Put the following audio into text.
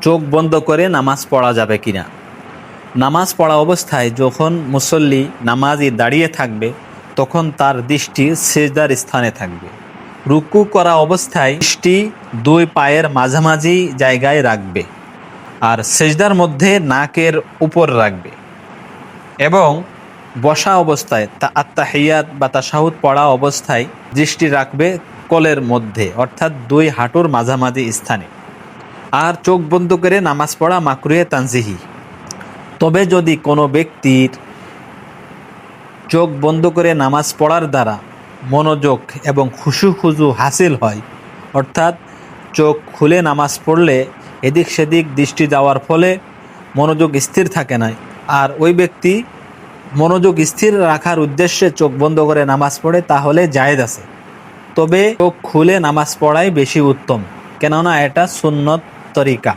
চোখ বন্ধ করে নামাজ পড়া যাবে কিনা? নামাজ পড়া অবস্থায় যখন মুসল্লি নামাজি দাঁড়িয়ে থাকবে, তখন তার দৃষ্টি সেজদার স্থানে থাকবে। রুকু করা অবস্থায় দৃষ্টি দুই পায়ের মাঝামাঝি জায়গায় রাখবে আর সেজদার মধ্যে নাকের উপর রাখবে এবং বসা অবস্থায় তা আত্মাহিয়াত বা তাসাহুদ পড়া অবস্থায় দৃষ্টি রাখবে কলের মধ্যে, অর্থাৎ দুই হাঁটুর মাঝামাঝি স্থানে। আর চোখ বন্ধ করে নামাজ পড়া মাকরুয়ে তানজিহি। তবে যদি কোনো ব্যক্তির চোখ বন্ধ করে নামাজ পড়ার দ্বারা মনোযোগ এবং খুশু খুজু হাসিল হয়, অর্থাৎ চোখ খুলে নামাজ পড়লে এদিক সেদিক দৃষ্টি যাওয়ার ফলে মনোযোগ স্থির থাকে না। আর ওই ব্যক্তি মনোযোগ স্থির রাখার উদ্দেশ্যে চোখ বন্ধ করে নামাজ পড়ে, তাহলে জায়েজ আছে। তবে চোখ খুলে নামাজ পড়াই বেশি উত্তম। কেননা এটা সুন্নত histórica.